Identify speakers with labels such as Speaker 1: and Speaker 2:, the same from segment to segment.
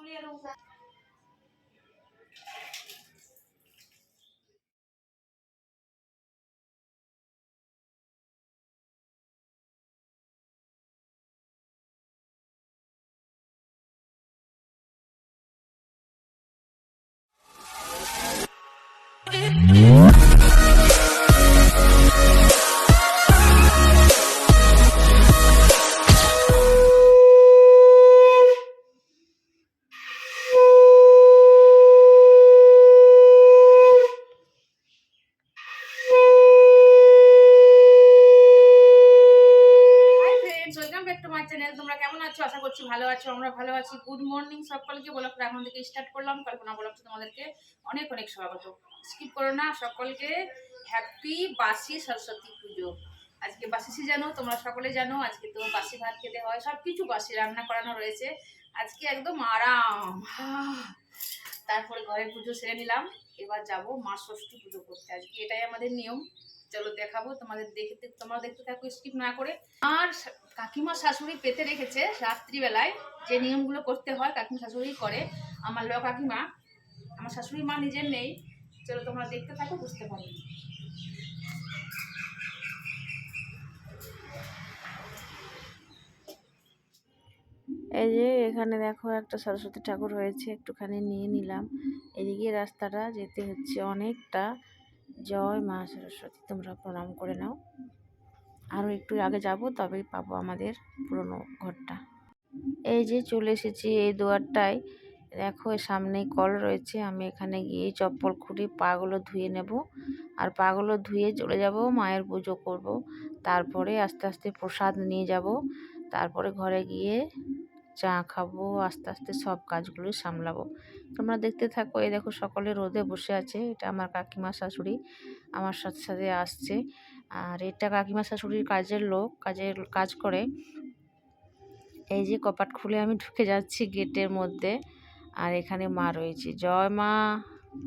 Speaker 1: শাশুড়ি আর ও- high channel তোমরা কেমন আছো? আশা করছি ভালো আছো। আমরা ভালো আছি। গুড মর্নিং সকলকে। ব্লগটা এখন থেকে স্টার্ট করলাম। কল্পনা ব্লগটা তোমাদেরকে অনেক অনেক স্বাগত। স্কিপ করো না। সকলকে হ্যাপি বাসি সরস্বতী পুজো। আজকে বাসি জানো তোমরা সকলে জানো। আজকে তো বাসি ভাত খেতে হয়। সব কিছু বাসি রান্না করানো রয়েছে। আজকে একদম আরাম। তারপরে ঘরে পুজো সেরে নিলাম। এবার যাব মা ষষ্ঠী পুজো করতে। আজকে এটাই আমাদের নিয়ম। চলো দেখাবো, তোমাদের দেখতে, তোমরা দেখতে থাকো স্কিপ না করে। আর কাকিমা শাশুড়ি পেতে রেখেছে রাত্রিবেলায়, যে নিয়মগুলো করতে হয়, কাকিমা শাশুড়ি করে। আমার ল কাকিমা, আমার শাশুড়ি মা নিজের নেই। চলো তোমরা দেখতে থাকো, বুঝতে পারবে
Speaker 2: এই যে এখানে দেখো একটা সরস্বতী ঠাকুর হয়েছে, একটুখানি নিয়ে নিলাম। এদিকে রাস্তাটা যেতে হচ্ছে অনেকটা। জয় মা সরস্বতী, তোমরা প্রণাম করে নাও। আরও একটু আগে যাব, তবেই পাবো আমাদের পুরনো ঘরটা। এই যে চলে এসেছি এই দুয়ারটায়। দেখো সামনেই কল রয়েছে, আমি এখানে গিয়ে চপ্পল খুঁড়ি পাগুলো ধুয়ে নেব। আর পাগুলো ধুয়ে চলে যাব, মায়ের পুজো করব। তারপরে আস্তে আস্তে প্রসাদ নিয়ে যাব। তারপরে ঘরে গিয়ে চা খাব, আস্তে আস্তে সব কাজগুলোই সামলাবো। তোমরা দেখতে থাকো, এই দেখো সকলে রোদে বসে আছে। এটা আমার কাকিমা শাশুড়ি, আমার সাথে সাথে আসছে। আর এটা কাকিমা শাশুড়ির কাজের লোক, কাজের কাজ করে। এই যে কপাট খুলে আমি ঢুকে যাচ্ছি গেটের মধ্যে, আর এখানে মা রয়েছে। জয় মা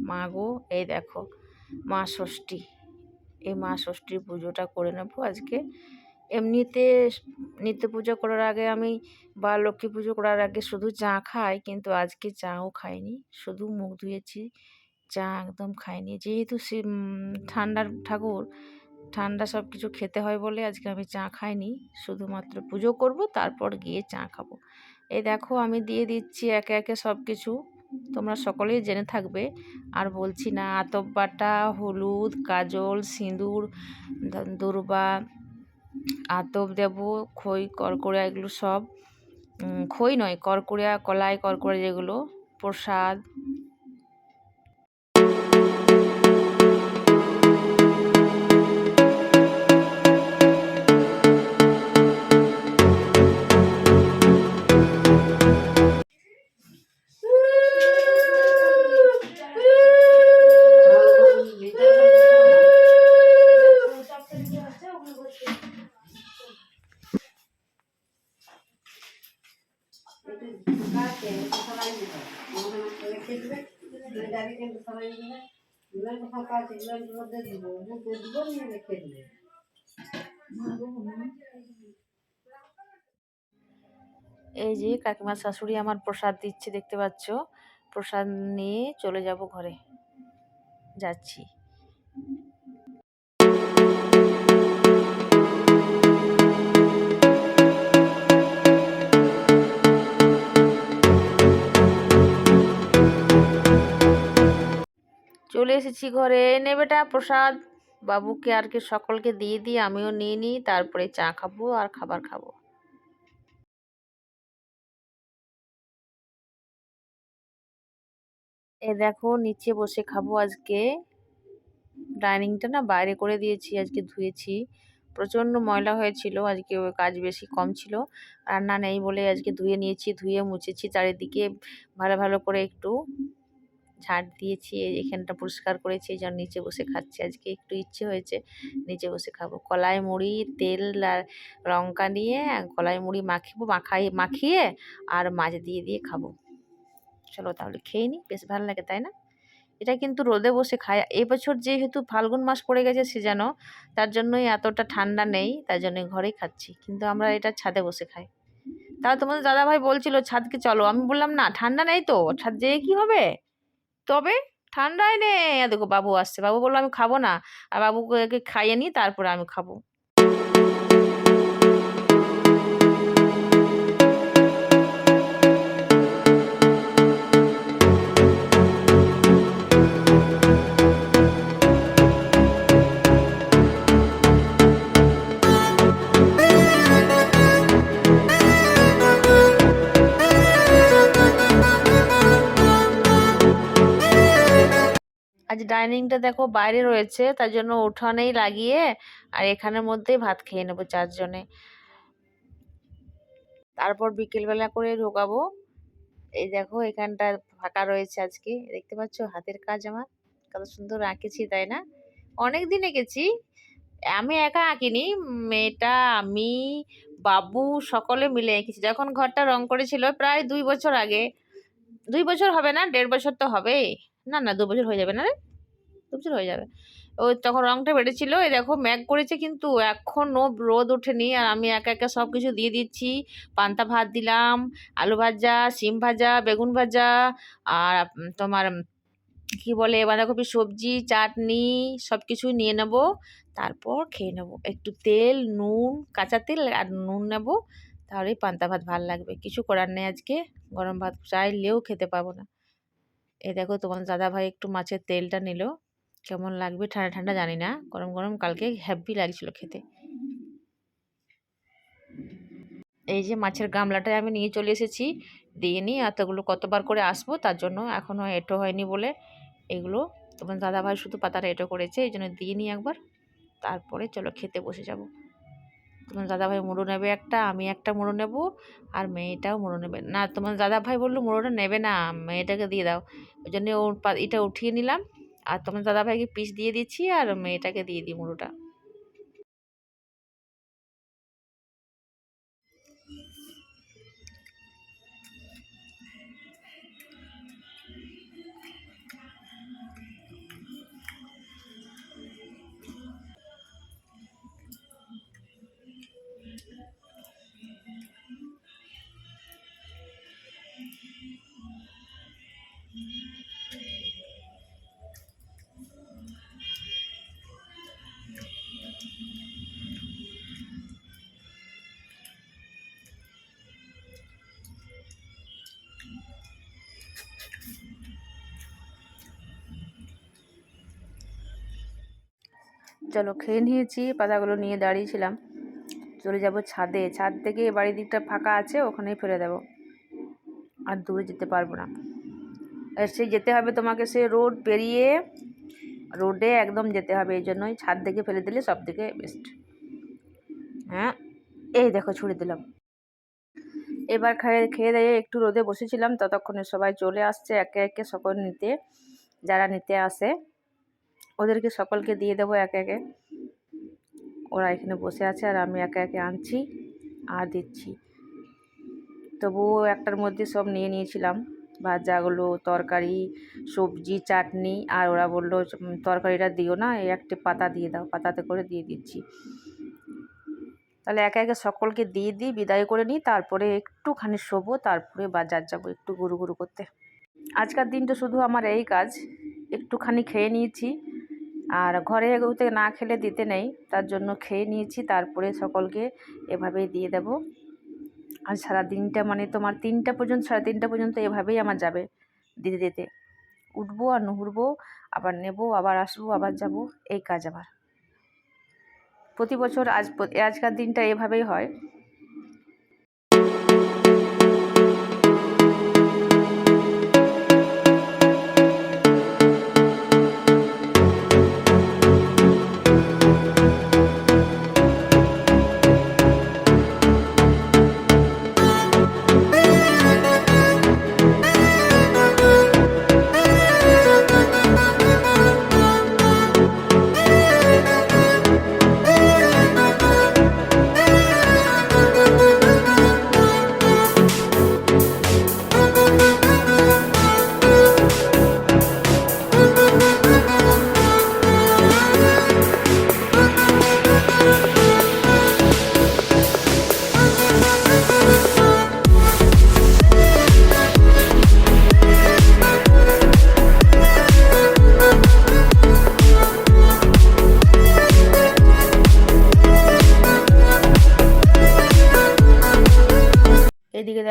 Speaker 2: মা গো, এই দেখো, মা ষষ্ঠী। এই মা ষষ্ঠীর পুজোটা করে নেব আজকে। এমনিতে নিত্য পুজো করার আগে আমি বা লক্ষ্মী পুজো করার আগে শুধু চা খাই, কিন্তু আজকে চাও খাইনি। শুধু মুখ ধুয়েছি, চা একদম খাইনি। যেহেতু সে ঠান্ডার ঠাকুর, ঠান্ডা সব কিছু খেতে হয় বলে আজকে আমি চা খাইনি। শুধুমাত্র পুজো করব, তারপর গিয়ে চা খাব। এই দেখো আমি দিয়ে দিচ্ছি একে একে সব কিছু তোমরা সকলেই জেনে থাকবে। আর বলছি না আতপ বাটা হলুদ, কাজল, সিঁদুর দূর্বা আতপ দেব খই করকড়া এগুলো সব খই নয় করকড়া কলাই করকড়া যেগুলো প্রসাদ এই যে কাকিমার শাশুড়ি আমার প্রসাদ দিচ্ছে, দেখতে পাচ্ছ? প্রসাদ নিয়ে চলে যাব ঘরে। যাচ্ছি। চলে এসেছি ঘরে। নে বেটা, প্রসাদ। বাবুকে আর কি সকলকে দিয়ে দিই, আমিও নিয়ে নিই, তারপরে চা খাব আর খাবার খাব। এ দেখো, নিচে বসে খাব আজকে। ডাইনিংটা না বাইরে করে দিয়েছি, আজকে ধুয়েছি। প্রচণ্ড ময়লা হয়েছিল, আজকে কাজ বেশি কম ছিল। রান্না নেই বলে আজকে ধুয়ে নিয়েছি, ধুয়ে মুছেছি চারিদিকে ভালো ভালো করে একটু। ঝাড় দিয়েছি এখানটা পরিষ্কার করেছি, এই জন্য নিচে বসে খাচ্ছি। আজকে একটু ইচ্ছে হয়েছে, নিচে বসে খাব। কলাই মুড়ি, তেল আর লঙ্কা নিয়ে কলাই মুড়ি মাখিবো, মাখাই, মাখিয়ে আর মাছ দিয়ে দিয়ে খাব। চলো তাহলে খেয়ে নিই বেশ ভালো লাগে, তাই না? এটা কিন্তু রোদে বসে খায় এবছর যেহেতু ফাল্গুন মাস পড়ে গেছে সিজানো তার জন্যই এতটা ঠান্ডা নেই তার জন্য ঘরেই খাচ্ছি। কিন্তু আমরা এটা ছাদে বসে খাই। তাহলে তোমাদের দাদা ভাই বলছিল, ছাদকে চলো। আমি বললাম, না, ঠান্ডা নেই তো, ছাদ যেয়ে কি হবে? তবে ঠান্ডায় নেই দেখো বাবু আসছে। বাবু বলল, আমি খাব না। আর বাবুকে খাইয়ে নিই তারপরে আমি খাব। আজ ডাইনিংটা দেখো বাইরে রয়েছে, তার জন্য উঠানেই লাগিয়ে আর এখানের মধ্যেই ভাত খেয়ে নেব চারজনে। তারপর বিকেলবেলা করে ঢোকাবো। এই দেখো এখানটা ফাঁকা রয়েছে আজকে, দেখতে পাচ্ছ হাতের কাজ আমার, কত সুন্দর আঁকেছি, তাই না? অনেক দিন এঁকেছি, আমি একা আঁকিনি, মেয়েটা, আমি, বাবু সকলে মিলে এঁকেছি। যখন ঘরটা রং করেছিল, প্রায় দুই বছর আগে, দুই বছর হবে না, দেড় বছর তো হবেই। না না, দু বছর হয়ে যাবে না রে। দু বছর হয়ে যাবে। ও তখন রংটা বেড়েছিল, এই দেখো ম্যাগ করেছে কিন্তু এখনও রোদ ওঠেনি আর আমি একা একা সব কিছু দিয়ে দিচ্ছি। পান্তা ভাত দিলাম, আলু ভাজা, শিম ভাজা, বেগুন ভাজা আর তোমার কি বলে বাঁধাকপি সবজি, চাটনি সব কিছু নিয়ে নেব। তারপর খেয়ে নেব। একটু তেল, নুন, কাঁচা তেল আর নুন নেব। তাহলেই পান্তা ভাত ভালো লাগবে। কিছু করার নেই আজকে। গরম ভাত চাইলেও খেতে পাবো না। এই দেখো তোমার দাদা ভাই একটু মাছের তেলটা নিল। কেমন লাগবে? ঠান্ডা ঠান্ডা জানি না। গরম গরম কালকে হ্যাপি লাগছিল খেতে। এই যে মাছের গামলাটায় আমি নিয়ে চলে এসেছি। দিয়ে নিই এতগুলো কতবার করে আসব তার জন্য এখনও এটো হয়নি বলে এগুলো। তোমার দাদা ভাই শুধু পাতাটা এটো করেছে, এই জন্য দিয়ে নিই একবার। তারপরে চলো খেতে বসে যাব। তোমার দাদাভাই মুড়ো নেবে একটা, আমি একটা মুড়ো নেব, আর মেয়েটাও মুড়ো নেবে। না, তোমার দাদাভাই বলল মুড়োটা নেবে না, মেয়েটাকে দিয়ে দাও। ওই জন্য ওর এটা উঠিয়ে নিলাম, আর তোমার দাদাভাইকে পিস দিয়ে দিচ্ছি, আর মেয়েটাকে দিয়ে দিই মুড়োটা। চলো খেয়ে নিয়েছি, পাতাগুলো নিয়ে দাঁড়িয়েছিলাম। চলে যাব ছাদে। ছাদ থেকে বাড়ির দিকটা ফাঁকা আছে, ওখানেই ফেলে দেবো। আর দূরে যেতে পারব না। আর সে যেতে হবে তোমাকে সে রোড পেরিয়ে, রোডে একদম যেতে হবে, এই জন্যই ছাদ থেকে ফেলে দিলে সব থেকে বেস্ট হ্যাঁ এই দেখো ছুড়ে দিলাম। এবার খেয়ে খেয়ে দিয়ে একটু রোদে বসেছিলাম, ততক্ষণে সবাই চলে আসছে একে একে সকল নিতে, যারা নিতে আসে। ওদেরকে সকলকে দিয়ে দেবো একে একে। ওরা এখানে বসে আছে আর আমি একে একে আনছি আর দিচ্ছি। তবুও একটার মধ্যে সব নিয়ে নিয়েছিলাম। ভাজাগুলো, তরকারি, সবজি, চাটনি আর ওরা বলল তরকারিটা দিও না, এই একটি পাতা দিয়ে দাও, পাতাতে করে দিয়ে দিচ্ছি। তাহলে একে একে সকলকে দিয়ে দিই, বিদায় করে নিই, তারপরে একটুখানি শোবো, তারপরে বাজার যাব একটু গুরু গুরু করতে। আজকের দিনটা শুধু আমার এই কাজ, একটুখানি খেয়ে নিয়েছি। আর ঘরে এগোতে না খেলে দিতে নেই, তার জন্য খেয়ে নিয়েছি, তারপরে সকলকে এভাবেই দিয়ে দেব। আর সারা দিনটা মানে তোমার তিনটা পর্যন্ত, সাড়ে তিনটা পর্যন্ত এভাবেই আমার যাবে দিতে দিতে। উঠবো আর নুহুরবো, আবার নেব, আবার আসব, আবার যাব, এই কাজ আমার। প্রতি বছর আজ, আজকার দিনটা এভাবেই হয়।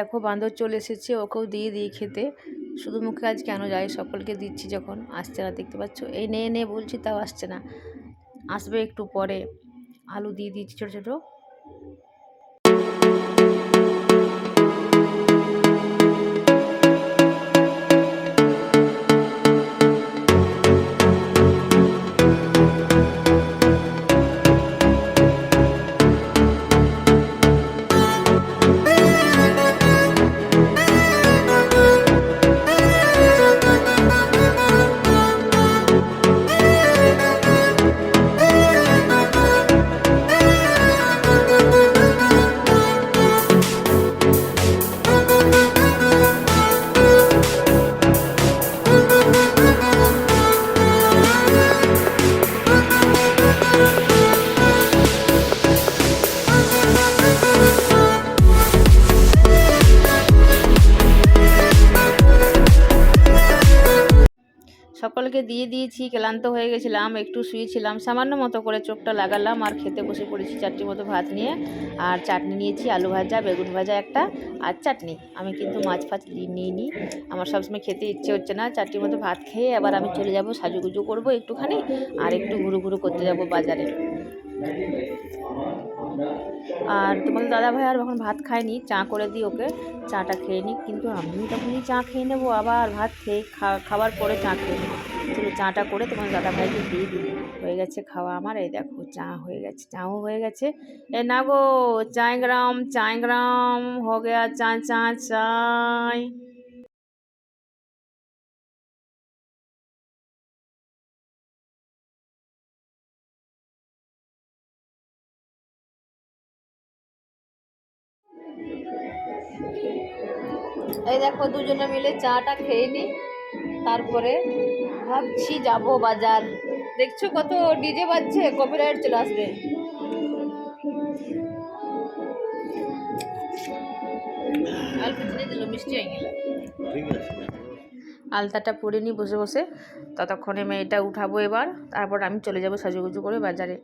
Speaker 2: দেখো বান্দর চলে এসেছে, ওকেও দিয়ে দিয়ে খেতে। শুধু মুখে আজ কেন যায় সকলকে দিচ্ছি যখন আসছে না, দেখতে পাচ্ছ? এই নে নে বলছি, তাও আসছে না। আসবে একটু পরে। আলু দিয়ে দিচ্ছি ছোটো ছোটো। ক্লান্ত হয়ে গেছিলাম, একটু শুয়েছিলাম সামান্য মতো করে চোখটা লাগালাম আর খেতে বসে পড়েছি চারটি মতো ভাত নিয়ে। আর চাটনি নিয়েছি, আলু ভাজা, বেগুন ভাজা একটা আর চাটনি। আমি কিন্তু মাছ ফাছ নিয়ে নিই আমার সবসময় খেতে ইচ্ছে হচ্ছে না, চারটি মতো ভাত খেয়ে আবার আমি চলে যাব, সাজুগুজু করব একটুখানি আর একটু ঘুরু ঘুরু করতে যাব বাজারে। আর তোমাদের দাদা ভাই, আর এখন ভাত খায়নি চা করে দিই ওকে, চাটা খেয়ে নিই কিন্তু আমিও তখনই চা খেয়ে নেব, আবার ভাত খেয়ে খা- খাবার পরে চা খেয়ে নেব। চলো চাটা করে তোমার দাদা ভাইকে দিয়ে দিই হয়ে গেছে খাওয়া আমার, এই দেখো চা হয়ে গেছে, চাও হয়ে গেছে। এ না গো চায় গ্রাম চায় গ্রাম, হো গেয়া চা চা চায় এই দেখো দুজনে মিলে চাটা খেয়ে নি তারপরে ভাবছি যাব বাজার। দেখছ কত ডিজে বাজছে? কপিরাইট চলে আসবে। আলতাটা পরে নি বসে বসে। ততক্ষণে মেয়েটা উঠাবো এবার, তারপর আমি চলে যাব সাজুগুজু করে বাজারে।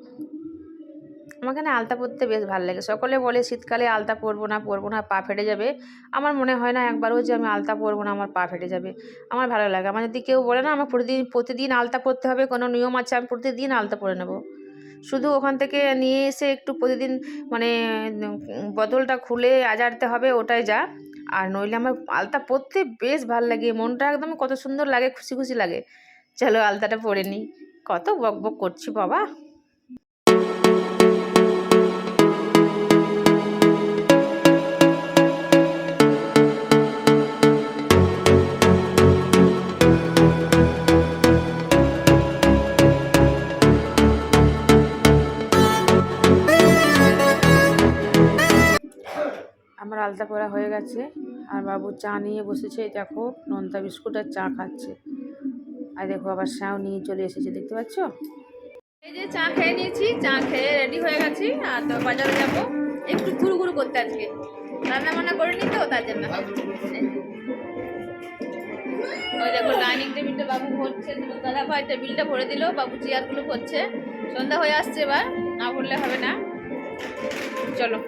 Speaker 2: আমার এখানে আলতা পরতে বেশ ভালো লাগে। সকলে বলে, শীতকালে আলতা পরবো না পরবো না পা ফেটে যাবে। আমার মনে হয় না একবারও যে আমি আলতা পরবো না, আমার পা ফেটে যাবে। আমার ভালো লাগে। আমার যদি কেউ বলে না, আমার প্রতিদিন প্রতিদিন আলতা পরতে হবে, কোনো নিয়ম আছে, আমি প্রতিদিন আলতা পরে নেব। শুধু ওখান থেকে নিয়ে এসে একটু প্রতিদিন মানে বোতলটা খুলে আজারতে হবে, ওটাই যা। আর নইলে আমার আলতা পরতে বেশ ভালো লাগে। মনটা একদম কত সুন্দর লাগে, খুশি খুশি লাগে। চলো আলতাটা পরে নিই। কত বক বক করছি বাবা। আলতা হয়ে গেছে। আর বাবু চা নিয়ে বসেছে দেখো নোনতা বিস্কুট আর চা খাচ্ছে। আর দেখো আবার শ্যাও নিয়ে চলে এসেছে, দেখতে পাচ্ছ? এই যে চা খেয়ে নিয়েছি, চা খেয়ে রেডি হয়ে গেছি, আর তো বাজারে যাব। একটু ঘুরু ঘুরু করতে আজকে। রান্না বান্না করে নি তো, তার জন্য। দেখো ডাইনিং টেবিলটা বাবু দাদা ভাই টেবিলটা ভরে দিল, বাবু চেয়ারগুলো ভরছে সন্ধ্যা হয়ে আসছে এবার, না ভরলে হবে না। চলো।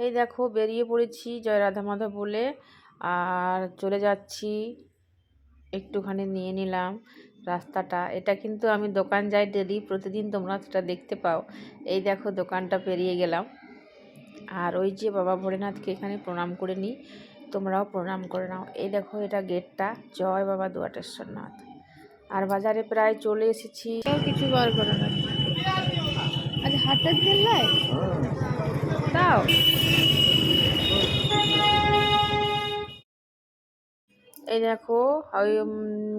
Speaker 2: এই দেখো বেরিয়ে পড়েছি জয় রাধা মাধব বলে। আর চলে যাচ্ছি একটুখানি নিয়ে নিলাম রাস্তাটা। এটা কিন্তু আমি দোকান যাই ডেলি প্রতিদিন তোমরা সেটা দেখতে পাও। এই দেখো দোকানটা পেরিয়ে গেলাম। আর ওই যে বাবা ভোলেনাথকে এখানে প্রণাম করে নিই তোমরাও প্রণাম করে নাও। এই দেখো এটা গেটটা জয় বাবা দুয়াটেশ্বরনাথ। আর বাজারে প্রায় চলে এসেছি। কিছু বার করে না আচ্ছা হাতের জেলায় তাও এই দেখো, ওই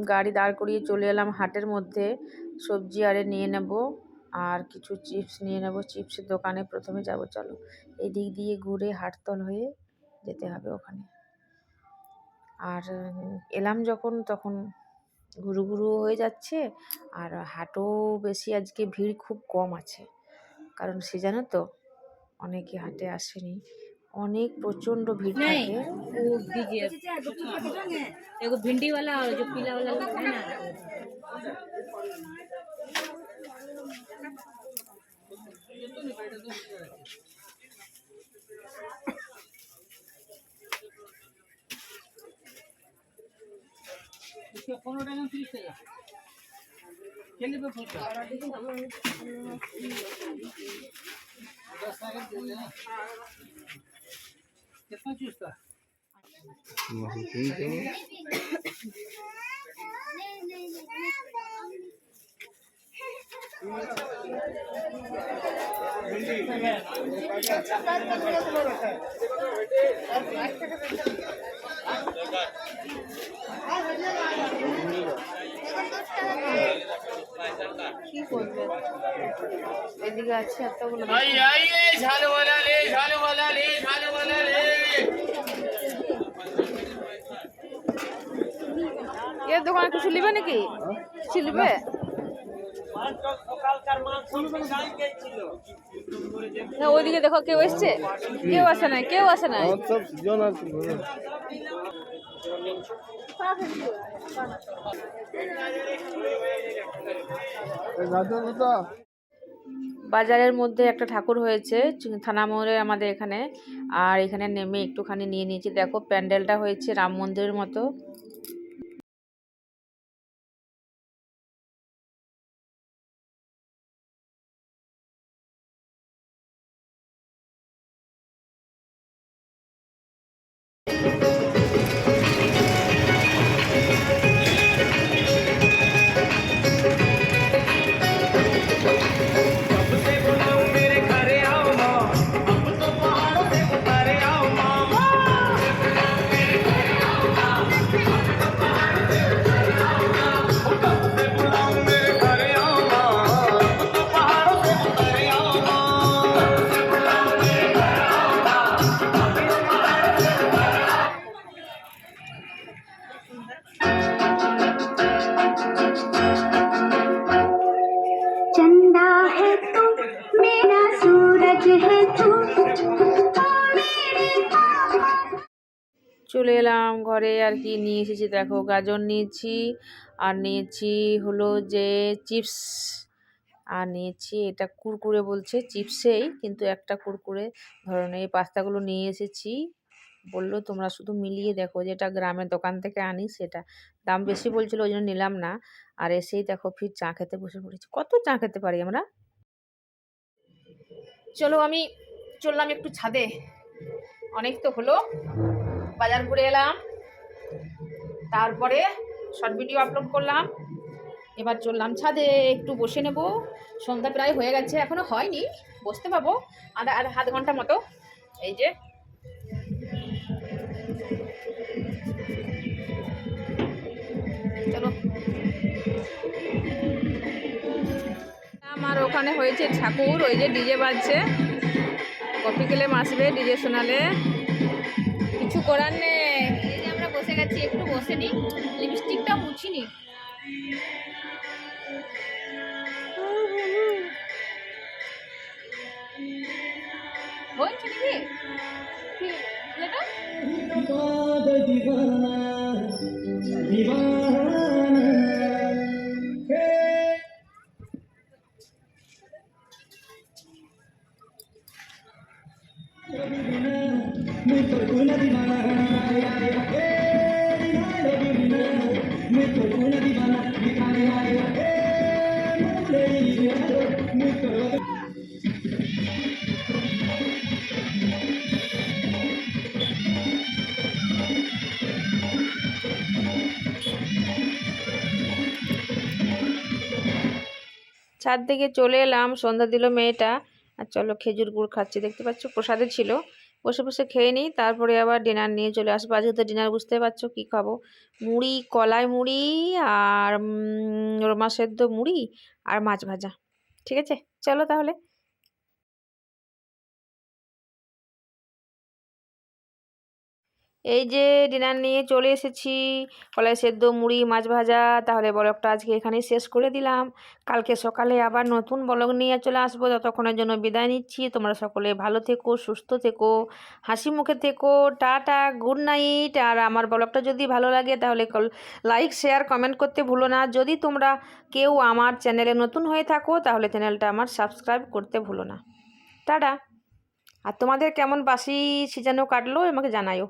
Speaker 2: গাড়ি দাঁড় করিয়ে চলে এলাম হাটের মধ্যে। সবজি আরে নিয়ে নেব, আর কিছু চিপস নিয়ে নেব। চিপসের দোকানে প্রথমে যাব, চলো। এই দিক দিয়ে ঘুরে হাটতল হয়ে যেতে হবে ওখানে। আর, এলাম যখন, তখন ঘুরু ঘুরু হয়ে যাচ্ছে, আর হাটও বেশি, আজকে ভিড় খুব কম আছে। কারণ সে জানো তো অনেকে হাটে আসেনি। অনেক প্রচণ্ড ভিড় থাকে।
Speaker 3: वो बीजे एगो भिंडी वाला और जो पीला वाला है ना পনেরো টাকা তিরিশ টাকা। কেন ফুলটা? दस पैकेट दे देना कितना चूसता
Speaker 2: কি করবে এদিকে আছে এতগুলো এর দোকানে কিছু নিবে নাকি? কিছু নিবে? না। ওইদিকে দেখো কেউ এসছে? কেউ আসে নাই কেউ আসে নাই।
Speaker 4: সব জন
Speaker 2: বাজারের মধ্যে একটা ঠাকুর হয়েছে থানা মোড়ে আমাদের এখানে। আর এখানে নেমে একটুখানি নিয়ে নিয়েছি। দেখো, প্যান্ডেলটা হয়েছে রাম মন্দিরের মতো। ঘরে আর কি নিয়ে এসেছি, দেখো গাজর নিয়েছি, আর নিয়েছি হলো যে চিপস, আর নিয়েছি এটা কুরকুরে বলছে, চিপসেই, কিন্তু একটা কুরকুরে ধরনের এই পাস্তাগুলো নিয়ে এসেছি, বলল তোমরা শুধু মিলিয়ে দেখো যেটা গ্রামের দোকান থেকে আনি সেটা। দাম বেশি বলছিল, ওই জন্য নিলাম না, আর এসেই দেখো ফির চা খেতে বসে পড়েছি। কত চা খেতে পারি আমরা? চলো আমি চললাম একটু ছাদে, অনেক তো হলো, বাজার ঘুরে এলাম। তারপরে শর্ট ভিডিও আপলোড করলাম। এবার চললাম ছাদে, একটু বসে নেব। সন্ধ্যা প্রায় হয়ে গেছে, এখনও হয়নি, বসতে পাবো। আধা আধা আধ ঘণ্টা মতো। এই যে। চলো। আমার ওখানে হয়েছে ঠাকুর, ওই যে ডিজে বাজছে। কপি কেলে মাসবে, ডিজে শোনালে। কিছু করার নেই। গেছি একটু বসে নিই। লিপস্টিকটা মুছিনি। নাকি? কি? ছাদ থেকে চলে এলাম, সন্ধ্যা দিল মেয়েটা। আর চলো খেজুর গুড় খাচ্ছি, দেখতে পাচ্ছ? প্রসাদে ছিল। বসে বসে খেয়ে নিই। তারপরে আবার ডিনার নিয়ে চলে আসব। আজকে তো ডিনার বুঝতে পারছ, কী খাব? মুড়ি, কলাই মুড়ি আর রোমা সেদ্ধ মুড়ি আর মাছ ভাজা। ঠিক আছে? চলো তাহলে। এই যে ডিনার নিয়ে চলে এসেছি। কলাই সেদ্ধ, মুড়ি, মাছ ভাজা। তাহলে ব্লগটা আজকে এখানেই শেষ করে দিলাম। কালকে সকালে আবার নতুন ব্লগ নিয়ে চলে আসব। ততক্ষণের জন্য বিদায় নিচ্ছি। তোমরা সকলে ভালো থেকো, সুস্থ থেকো, হাসি মুখে থেকো। টাটা গুড নাইট আর আমার ব্লগটা যদি ভালো লাগে তাহলে লাইক শেয়ার কমেন্ট করতে ভুলো না। যদি তোমরা কেউ আমার চ্যানেলে নতুন হয়ে থাকো তাহলে চ্যানেলটা আমার সাবস্ক্রাইব করতে ভুলো না। টাটা। আর তোমাদের কেমন বাসি সিজানো কাটলো আমাকে জানাইও